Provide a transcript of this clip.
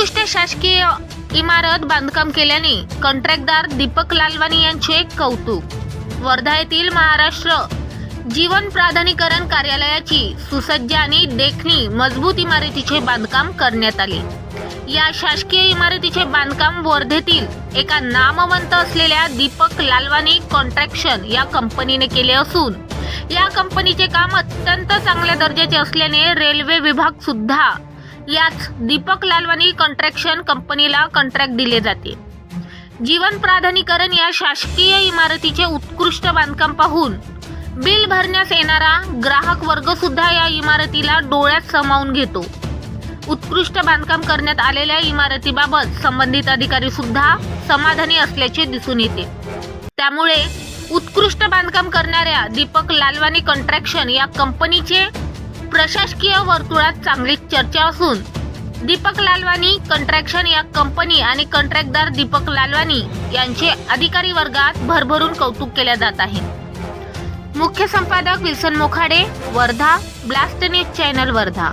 उत्कृष्ट शासकीय इमारत बांधकाम केल्याने कंत्राटदार दीपक लालवानी यांचे कौतुक. वर्धा येथील महाराष्ट्र जीवन प्राधिकरण कार्यालयाची सुसज्ज आणि देखणी मजबूत इमारतीचे बांधकाम करण्यात आले. या शासकीय इमारतीचे बांधकाम वर्धेतील एका नामवंत असलेल्या दीपक लालवानी कॉन्ट्रॅक्शन या कंपनीने केले असून या कंपनीचे काम अत्यंत चांगल्या दर्जाचे असल्याने रेल्वे विभाग सुद्धा याच दीपक लालवानी कॉन्ट्रॅक्शन कंपनीला कॉन्ट्रॅक्ट दिले जाते. जीवन प्राधानिकरण या शासकीय इमारतीचे उत्कृष्ट बांधकाम पाहून बिल भरण्यास येणारा ग्राहक वर्ग सुद्धा या इमारतीला डोळ्यात सामावून घेतो. उत्कृष्ट बांधकाम करण्यात आलेल्या इमारतीबाबत संबंधित अधिकारी सुद्धा समाधानी असल्याचे दिसून येते. त्यामुळे उत्कृष्ट बांधकाम करणाऱ्या दीपक लालवानी कॉन्ट्रॅक्शन या कंपनीचे प्रशासकीय वर्तुळात चांगली चर्चा असून दीपक लालवानी कंट्रॅक्शन या कंपनी आणि कंत्राटदार दीपक लालवानी यांचे अधिकारी वर्गात भरभरून कौतुक केले जात आहे. मुख्य संपादक Wilson Mokhade Wardha blast news channel Wardha.